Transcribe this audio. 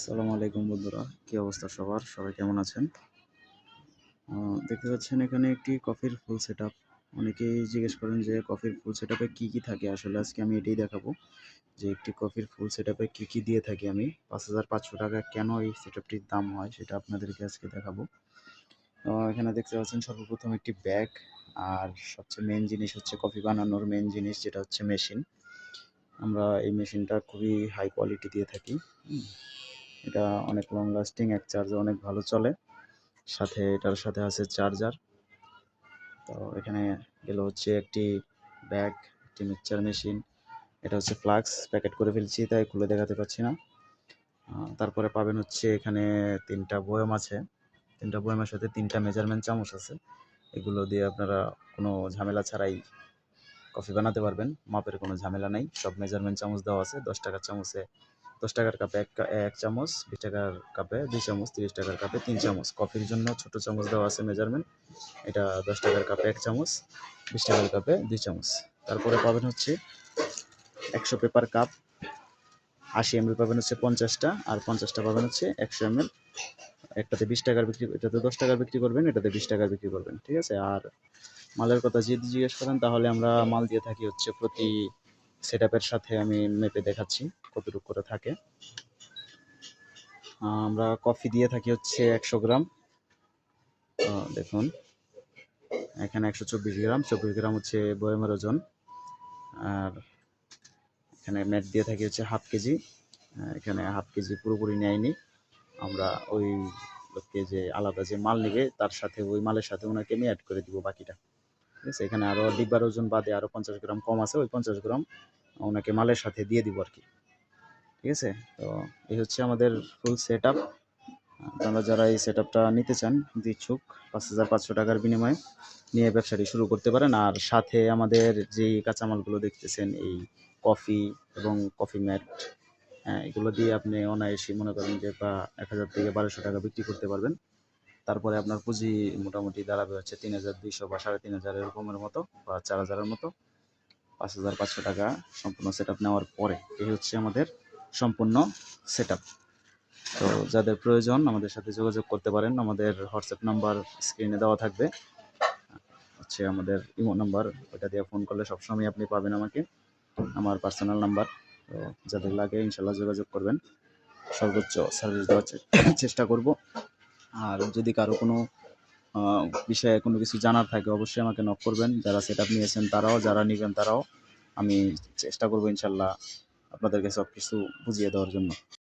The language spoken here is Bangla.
আসসালামু আলাইকুম বন্ধুরা, কি অবস্থা সবার? সবাই কেমন আছেন? দেখতে পাচ্ছেন এখানে একটি কফির ফুল সেট অনেকেই জিজ্ঞেস করেন যে কফির ফুল সেট আপে কী কী থাকে। আসলে আজকে আমি এটাই দেখাবো যে একটি কফির ফুল সেট আপে কী কী দিয়ে থাকি আমি। পাঁচ হাজার পাঁচশো টাকা কেন এই সেট আপটির দাম হয় সেটা আপনাদেরকে আজকে দেখাবো। এখানে দেখতে পাচ্ছেন সর্বপ্রথম একটি ব্যাগ। আর সবচেয়ে মেন জিনিস হচ্ছে কফি বানানোর মেন জিনিস, যেটা হচ্ছে মেশিন। আমরা এই মেশিনটা খুবই হাই কোয়ালিটি দিয়ে থাকি। এটা অনেক লং লাস্টিং এক চার্জে অনেক ভালো চলে। সাথে এটার সাথে আছে চার্জার তো এখানে গেল হচ্ছে একটি ব্যাগ একটি মিক্সচার মেশিন এটা হচ্ছে ফ্লাক্স প্যাকেট করে ফেলছি, তাই খুলে দেখাতে পারছি না। তারপরে পাবেন হচ্ছে এখানে তিনটা বয়াম আছে। তিনটা বয়ামের সাথে তিনটা মেজারমেন্ট চামচ আছে। এগুলো দিয়ে আপনারা কোনো ঝামেলা ছাড়াই কফি বানাতে পারবেন। মাপের কোনো ঝামেলা নাই। সব মেজারমেন্ট চামচ দেওয়া আছে। দশ টাকার চামচে দশ টাকার কাপে এক এক চামচ, বিশ টাকার কাপে দুই চামচ, তিরিশ টাকার কাপে তিন চামচ। কফির জন্য ছোট চামচ দেওয়া আছে মেজারমেন্ট এটা দশ টাকার কাপে এক চামচ, বিশ টাকার কাপে দুই চামচ। তারপরে পাবেন হচ্ছে একশো পেপার কাপ। আশি এমএল পাবেন হচ্ছে পঞ্চাশটা আর পঞ্চাশটা পাবেন হচ্ছে একশো এমএল। একটাতে বিশ টাকার বিক্রি, এটাতে দশ টাকার বিক্রি করবেন, এটাতে বিশ টাকার বিক্রি করবেন, ঠিক আছে? আর মালের কথা যদি জিজ্ঞেস করেন, তাহলে আমরা মাল দিয়ে থাকি হচ্ছে প্রতি সেট সাথে আমি মেপে দেখাচ্ছি। কতটুকু করে থাকে? আমরা কফি দিয়ে থাকি হচ্ছে একশো গ্রাম। দেখুন, এখানে একশো চব্বিশ গ্রাম চব্বিশ গ্রাম হচ্ছে বয়মের ওজন। আর এখানে ম্যাট দিয়ে থাকি হচ্ছে হাফ কেজি। এখানে হাফ কেজি পুরোপুরি নেয়নি। আমরা ওই লোককে যে আলাদা যে মাল নেবে, তার সাথে ওই মালের সাথে ওনাকে আমি অ্যাড করে দিব বাকিটা। ঠিক আছে? এখানে আরও ডিব্বার ওজন বাদে আরও পঞ্চাশ গ্রাম কম আছে, ওই পঞ্চাশ গ্রাম ওনাকে মালের সাথে দিয়ে দিব আর কি। ঠিক আছে? তো এই হচ্ছে আমাদের ফুল সেট আপ আপনারা যারা এই সেট আপটা নিতে চান ইচ্ছুক পাঁচ হাজার পাঁচশো টাকার বিনিময়ে নিয়ে ব্যবসাটি শুরু করতে পারেন। আর সাথে আমাদের যেই কাঁচামালগুলো দেখতেছেন, এই কফি এবং কফি ম্যাট হ্যাঁ এগুলো দিয়ে আপনি অনায়াসে মনে করেন যে বা এক হাজার থেকে বারোশো টাকা বিক্রি করতে পারবেন। তারপরে আপনার পুঁজি মোটামুটি দাঁড়াবে হচ্ছে তিন হাজার দুইশো বা সাড়ে তিন হাজার এরকমের মতো বা চার হাজারের মতো। পাঁচ হাজার পাঁচশো টাকা সম্পূর্ণ সেট আপ নেওয়ার পরে এই হচ্ছে আমাদের সম্পূর্ণ সেট তো যাদের প্রয়োজন আমাদের সাথে যোগাযোগ করতে পারেন, আমাদের হোয়াটসঅ্যাপ নাম্বার স্ক্রিনে দেওয়া থাকবে। হচ্ছে আমাদের ইমো নাম্বার ওটা দিয়ে ফোন করলে সবসময় আপনি পাবেন আমাকে, আমার পার্সোনাল নাম্বার তো যাদের লাগে ইনশাল্লাহ যোগাযোগ করবেন। সর্বোচ্চ সার্ভিস দেওয়ার চেষ্টা করব। আর যদি কারও কোনো বিষয়ে কোনো কিছু জানার থাকে, অবশ্যই আমাকে নক করবেন। যারা সেট আপ নিয়েছেন তারাও, যারা নেবেন তারাও, আমি চেষ্টা করব ইনশাল্লাহ আপনাদেরকে সব কিছু বুঝিয়ে দেওয়ার জন্য।